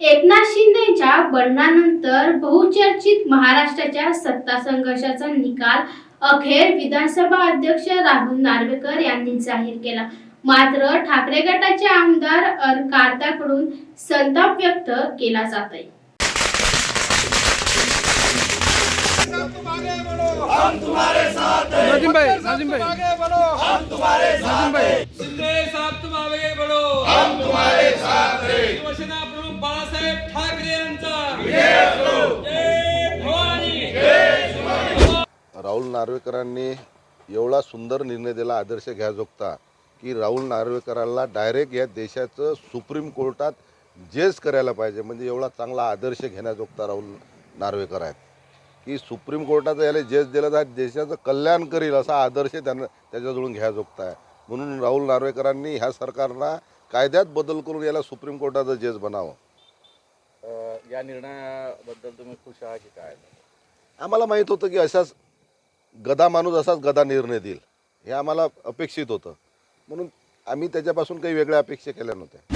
एकनाथ शिंदेच्या बंडनानंतर बहुचर्चित महाराष्ट्राच्या सत्ता संघर्षाचा निकाल अखेर विधानसभा अध्यक्ष राहुल नार्वेकर यांनी जाहीर केला. मात्र ठाकरे गटाचे आमदार अर कारताकडून संताप व्यक्त केला जात आहे नाजिम भाई नाजिम भाई नाजिम भाई शिंदे साहब तुम आगे बढ़ो हम तुम्हारे साथ हैं। नार्वेकरांनी एवढा सुंदर निर्णय दिला आदर्श घ्याजोगता की राहुल नार्वेकरांना डायरेक्ट या देशाचं सुप्रीम कोर्टात जेच करायला पाहिजे. म्हणजे एवढा चांगला आदर्श घेण्याजोगता राहुल नार्वेकर आहेत. की सुप्रीम कोर्टाचं याला जेच दिलं तर देशाचं कल्याण करील असा आदर्श त्यांना त्याच्याजवळून घ्याजोगता आहे. म्हणून राहुल नार्वेकरांनी ह्या सरकारला कायद्यात बदल करून याला सुप्रीम कोर्टाचं जेच बनावं. या निर्णयाबद्दल तुम्ही खुश आहात की काय? आम्हाला माहीत होतं की असाच गदा माणूस असाच गदा निर्णय देईल. हे आम्हाला अपेक्षित होतं. म्हणून आम्ही त्याच्यापासून काही वेगळ्या अपेक्षा केल्या नव्हत्या.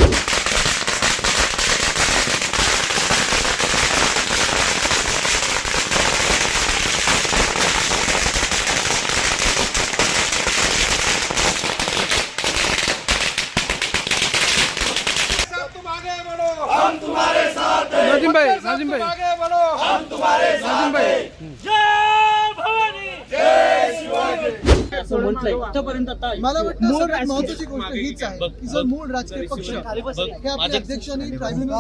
नाजिम भाई नाजिम भाई। नाजिम भाई। मला वाटतं सगळ्यात महत्वाची गोष्ट हीच आहे की जर मूळ राजकीय पक्ष हे आपल्या अध्यक्षांनी ट्रायब्युनल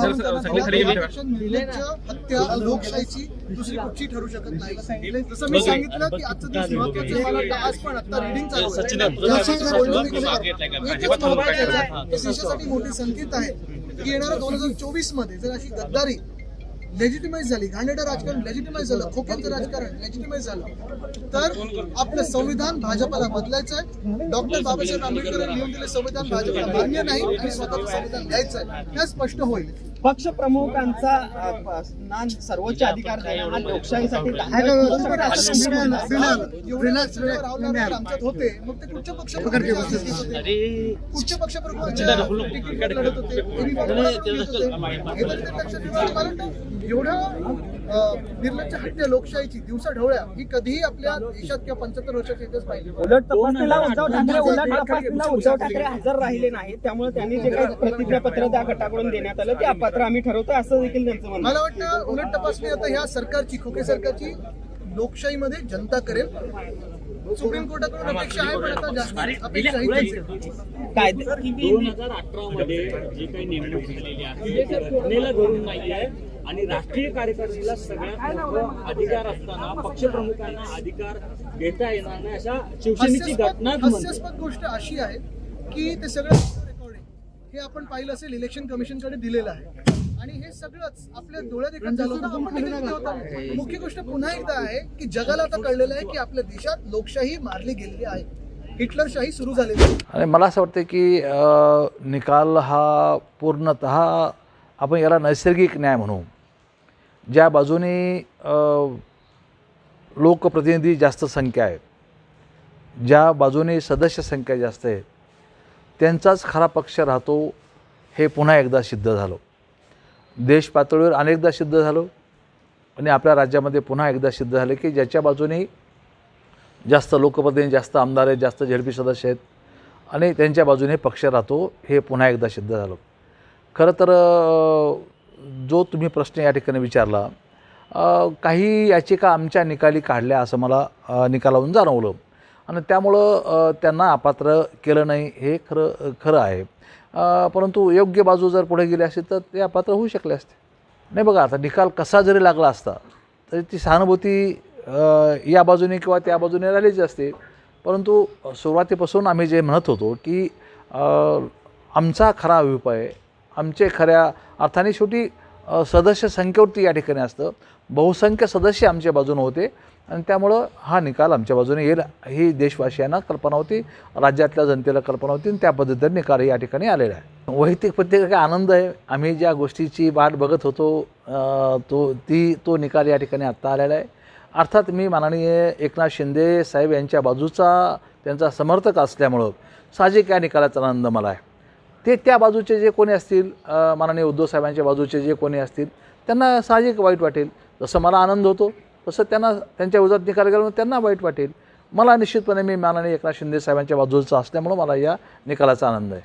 निर्णयाच्या हत्या लोकशाहीची दुसरी कुठची ठरू शकत नाही. जसं मी सांगितलं की आजचा दिवस महत्त्वाचा. मला वाटतं आज पण आता रिडिंग चालू आहे. मोठी संकेत आहे की येणाऱ्या दोन हजार चोवीसमध्ये जर अशी गद्दारी लेजिटिमाइज झाली. घाणेरडं राजकारण लेजिटिमाइज झालं. खोक्याचं राजकारण लेजिटिमाइज झालं. तर आपलं संविधान भाजपाला बदलायचं आहे. डॉक्टर बाबासाहेब आंबेडकर लिहून दिले संविधान भाजपला मान्य नाही आणि स्वतःचं संविधान द्यायचं आहे. हे स्पष्ट होईल. पक्ष प्रमुखांचा ना सर्वोच्च अधिकार देणं हा लोकशाहीसाठी आमच्यात होते. मग ते कुठच्या पक्ष कुठच्या पक्ष लढत हे निर्लज्ज हत्या लोकशाहीची दिवसा ढवळ्या ही कधीही आपल्या देशात किंवा पंच्याहत्तर वर्षाच्या इतिहास पाहिजे उलट तपासणीला उद्धव ठाकरे उलट तपासणीला उद्धव ठाकरे हजर राहिले नाहीत त्यामुळे त्यांनी जे काही प्रतिज्ञापत्र त्या गटाकडून देण्यात आलं ते अपात्र आम्ही ठरवतो असं देखील त्यांचं म्हणणं. मला वाटतं उलट तपासणी आता ह्या सरकारची खोके सरकारची लोकशाहीमध्ये जनता करेल सुप्रीम कोर्टाकडून अपेक्षा आहे पण आता जास्त अपेक्षा. कायदे दोन हजार अठरा मध्ये जी काही नेमणूक झालेली आहे धरून नाही आहे आणि राष्ट्रीय कार्यकारिणीला सगळ्यात मोठं अधिकार असताना पक्षप्रमुखांना अधिकार देता येणार नाही अशा शिवसेनेची हास्यास्पद हास्यास्पद गोष्ट अशी आहे की ते सगळं रेकॉर्डिंग हे आपण पाहिलं असेल इलेक्शन कमिशनकडे दिलेलं आहे. आणि हे सगळंच आपल्या डोळ्यात झालं आपण होतं. मुख्य गोष्ट पुन्हा एकदा आहे की जगाला आता कळलेलं आहे की आपल्या देशात लोकशाही मारली गेलेली आहे. हिटलरशाही सुरू झालेली आहे. आणि मला असं वाटतं की निकाल हा पूर्णत आपण याला नैसर्गिक न्याय म्हणू. ज्या बाजूने लोकप्रतिनिधी जास्त संख्या आहे ज्या बाजूने सदस्य संख्या जास्त आहे त्यांचाच खरा पक्ष राहतो हे पुन्हा एकदा सिद्ध झालो. देश पातळीवर अनेकदा सिद्ध झालो आणि आपल्या राज्यामध्ये पुन्हा एकदा सिद्ध झालं की ज्याच्या बाजूने जास्त लोकप्रतिनिधी जास्त आमदार आहेत जास्त झेडपी सदस्य आहेत आणि त्यांच्या बाजूने पक्ष राहतो हे पुन्हा एकदा सिद्ध झालं. खरं तर जो तुम्ही प्रश्न या ठिकाणी विचारला काही याचिका आमच्या निकाली काढल्या असं मला निकालावरून जाणवलं. आणि त्यामुळं त्यांना अपात्र केलं नाही हे खरं खरं आहे. परंतु योग्य बाजू जर पुढे गेली असती तर ते अपात्र होऊ शकले असते. नाही बघा आता निकाल कसा जरी लागला असता तरी ती सहानुभूती या बाजूने किंवा त्या बाजूने राहिलीच असते. परंतु सुरुवातीपासून आम्ही जे म्हणत होतो की आमचा खरा अभिप्राय आमचे खऱ्या अर्थाने शेवटी सदस्य संख्येवरती या ठिकाणी असतं. बहुसंख्य सदस्य आमच्या बाजूने होते आणि त्यामुळं हा निकाल आमच्या बाजूने येईल. ही देशवासियांना कल्पना होती राज्यातल्या जनतेला कल्पना होती आणि त्या पद्धतीने निकाल या ठिकाणी आलेला आहे. वैयक्तिक प्रत्येक आनंद आहे. आम्ही ज्या गोष्टीची वाट बघत होतो तो ती तो निकाल या ठिकाणी आत्ता आलेला आहे. अर्थात मी माननीय एकनाथ शिंदे साहेब यांच्या बाजूचा त्यांचा समर्थक असल्यामुळं साहजिक या निकालाचा आनंद मला आहे. ते त्या बाजूचे जे कोणी असतील माननीय उद्धव साहेबांच्या बाजूचे जे कोणी असतील त्यांना साहजिक वाईट वाटेल. जसं मला आनंद होतो तसं त्यांना त्यांच्या विरोधात निकाल गेल्यामुळे त्यांना वाईट वाटेल. मला निश्चितपणे मी माननीय एकनाथ शिंदे साहेबांच्या बाजूचा असल्यामुळं मला या निकालाचा आनंद आहे.